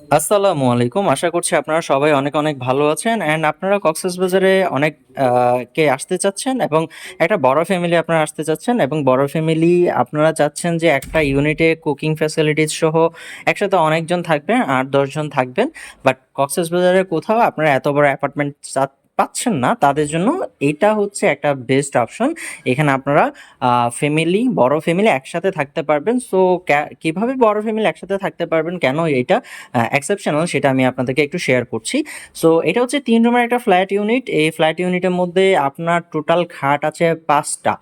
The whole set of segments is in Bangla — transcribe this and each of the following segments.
আসসালামু আলাইকুম। আশা করছি আপনারা সবাই অনেক, অনেক ভালো আছেন অ্যান্ড আপনারা কক্সেসবাজারে অনেক কে আসতে চাচ্ছেন এবং একটা বড় ফ্যামিলি আপনারা আসতে চাচ্ছেন এবং বড় ফ্যামিলি আপনারা চাচ্ছেন যে একটা ইউনিটে কুকিং ফ্যাসিলিটিস সহ একসাথে অনেকজন থাকবেন, আট দশজন থাকবেন। বাট কক্সেসবাজারে কোথাও আপনারা এত বড় অ্যাপার্টমেন্ট পাচ্ছেন না। তাদের জন্য এটা হচ্ছে একটা বেস্ট অপশন। এখানে আপনারা ফ্যামিলি, বড় ফ্যামিলি একসাথে থাকতে পারবেন। সো কীভাবে বড় ফ্যামিলি একসাথে থাকতে পারবেন, কেন এটা এক্সেপশনাল সেটা আমি আপনাদেরকে একটু শেয়ার করছি। সো এটা হচ্ছে তিন রুমের একটা ফ্ল্যাট ইউনিট। এই ফ্ল্যাট ইউনিটের মধ্যে আপনার টোটাল খাট আছে পাঁচটা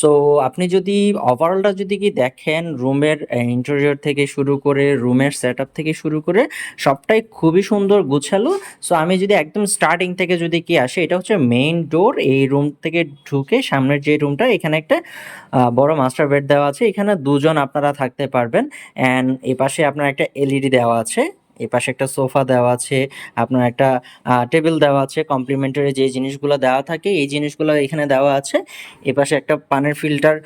সো আপনি যদি ওভারঅলটা যদি কি দেখেন রুমের ইন্টেরিয়র থেকে শুরু করে রুমের সেটআপ থেকে শুরু করে সবটাই খুবই সুন্দর গুছালো। সো আমি যদি একদম স্টার্টিং থেকে যদি কি আসি, এটা হচ্ছে মেইন ডোর। এই রুম থেকে ঢুকে সামনের যে রুমটা এখানে একটা বড় মাস্টার বেড দেওয়া আছে। এখানে দুজন আপনারা থাকতে পারবেন অ্যান্ড এপাশে আপনার একটা এলইডি দেওয়া আছে। এপাশে একটা সোফা দেওয়া আছে। আপনার একটা টেবিল দেওয়া আছে। কমপ্লিমেন্টারি যে জিনিসগুলো দেওয়া থাকে এই জিনিসগুলো এখানে দেওয়া আছে। এপাশে একটা পানের ফিল্টার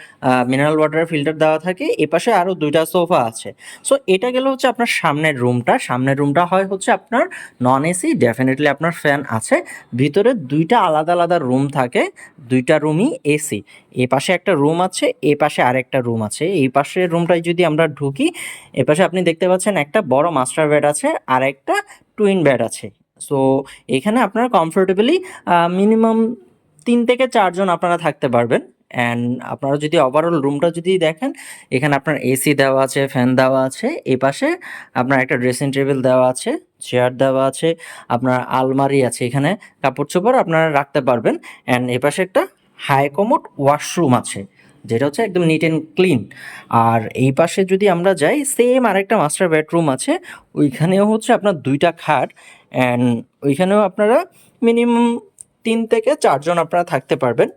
মিনারেল ওয়াটারের ফিল্টার দেওয়া থাকে। এপাশে আরও ২ টা সোফা আছে। সো এটা গেলে হচ্ছে আপনার সামনের রুমটা। সামনের রুমটা হয় হচ্ছে আপনার নন এসি ডেফিনেটলি আপনার ফ্যান আছে। ভিতরে দুইটা আলাদা, আলাদা রুম থাকে। দুইটা রুমই এসি। এপাশে একটা রুম আছে, এপাশে আরেকটা রুম আছে। এই পাশের রুমটায় যদি আমরা ঢুকি, এপাশে আপনি দেখতে পাচ্ছেন একটা বড় মাস্টার বেড আছে, আরেকটা টুইন বেড আছে। সো এখানে আপনারা কমফোর্টেবলি মিনিমাম তিন থেকে চারজন আপনারা থাকতে পারবেন। অ্যান্ড আপনারা যদি ওভারঅল রুমটা যদি দেখেন, এখানে আপনার এসি দেওয়া আছে, ফ্যান দেওয়া আছে। এপাশে আপনার একটা ড্রেসিং টেবিল দেওয়া আছে, চেয়ার দেওয়া আছে, আপনার আলমারি আছে এখানে কাপড়-চোপড় আপনারা রাখতে পারবেন। অ্যান্ড এপাশে একটা হাই কমোড ওয়াশরুম আছে। যেটা হচ্ছে একদম নিট অ্যান্ড ক্লিন। আর এই পাশে যদি আমরা যাই সেম আরেকটা মাস্টার বেডরুম আছে। ওইখানেও হচ্ছে আপনার দুইটা খাট অ্যান্ড ওইখানেও আপনারা মিনিমাম তিন থেকে চারজন আপনারা থাকতে পারবেন।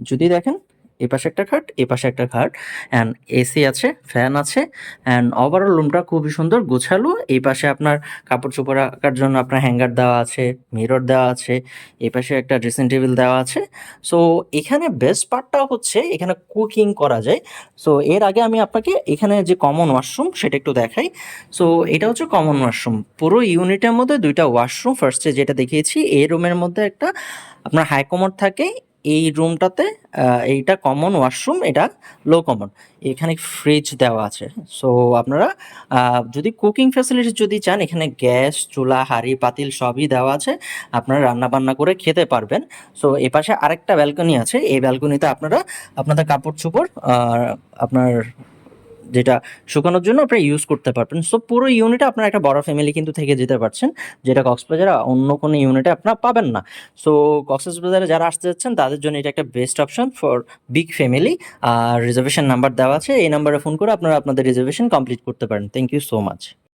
যদি দেখেন এপাশে একটা খাট, এপাশে একটা খাট অ্যান্ড এসি আছে, ফ্যান আছে অ্যান্ড ওভারঅল রুমটা খুবই সুন্দর গোছালো। এই পাশে আপনার কাপড়-চোপড় রাখার জন্য আপনার হ্যাঙ্গার দেওয়া আছে, মিরর দেওয়া আছে। এপাশে একটা ড্রেসিং টেবিল দেওয়া আছে। সো এখানে বেস্ট পার্টটা হচ্ছে এখানে কুকিং করা যায়। সো এর আগে আমি আপনাকে এখানে যে কমন ওয়াশরুম সেটা একটু দেখাই। সো এটা হচ্ছে কমন ওয়াশরুম। পুরো ইউনিটের মধ্যে দুইটা ওয়াশরুম ফার্স্টে যেটা দেখিয়েছি এই রুমের মধ্যে একটা আপনার হাই কমোড থাকে। এই রুমটাতে এইটা কমন ওয়াশরুম, এটা লো কমন। এখানে ফ্রিজ দেওয়া আছে। সো আপনারা যদি কুকিং ফ্যাসিলিটি যদি চান এখানে গ্যাস, চুলা, হাঁড়ি-পাতিল সবই দেওয়া আছে। আপনারা রান্না-বান্না করে খেতে পারবেন। সো এ পাশে আরেকটা ব্যালকনি আছে। এই ব্যালকনিতে আপনারা আপনাদের কাপড়-চোপড় আপনার যেটা শুকানোর জন্য আপনারা ইউজ করতে পারবেন। সো পুরো ইউনিটে আপনারা একটা বড় ফ্যামিলি কিন্তু থেকে যেতে পারছেন। যেটা কক্সবাজারে অন্য কোনো ইউনিটে আপনারা পাবেন না। সো কক্সবাজারে যারা আসতে যাচ্ছেন, তাদের জন্য এটা একটা best option for big family. R reservation number দেওয়া আছে। এই নাম্বারে ফোন করে আপনারা আপনাদের রিজার্ভেশন কমপ্লিট করতে পারেন। Thank you so much.